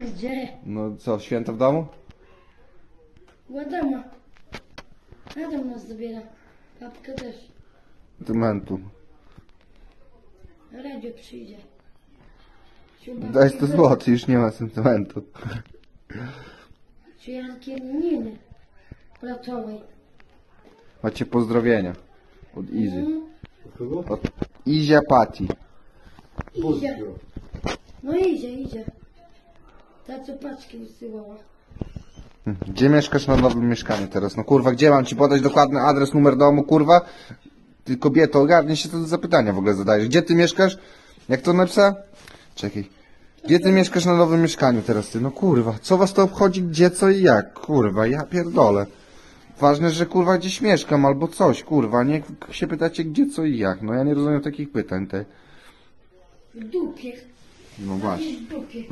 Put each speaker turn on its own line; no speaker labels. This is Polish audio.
Gdzie?
No co, święto w domu?
U Adama. Adam nas zabiera. Papka też.
Tymentu.
Radio przyjdzie. Siu, babki
Daj 100
też.
zł, już nie ma sentymentu.
Czy Janki Niny. Platowej.
Macie pozdrowienia. Od Izy.
Mm,
Kogo?
Od Izia Pati.
idzie.
Pozdro.
No idzie, idzie. Ta co paczki wysyłała.
Gdzie mieszkasz na nowym mieszkaniu teraz? No kurwa, gdzie mam ci podać dokładny adres, numer domu, kurwa? Ty kobieto, ogarnij się, co ty za pytania w ogóle zadajesz. Gdzie ty mieszkasz? Jak to napisała? Czekaj. Gdzie ty mieszkasz na nowym mieszkaniu teraz ty? No kurwa, co was to obchodzi, gdzie, co i jak? Kurwa, ja pierdolę. Ważne, że kurwa gdzieś mieszkam albo coś, kurwa, nie się pytacie gdzie, co i jak. No ja nie rozumiem takich pytań, te.
W dupie.
No właśnie.
W dupie.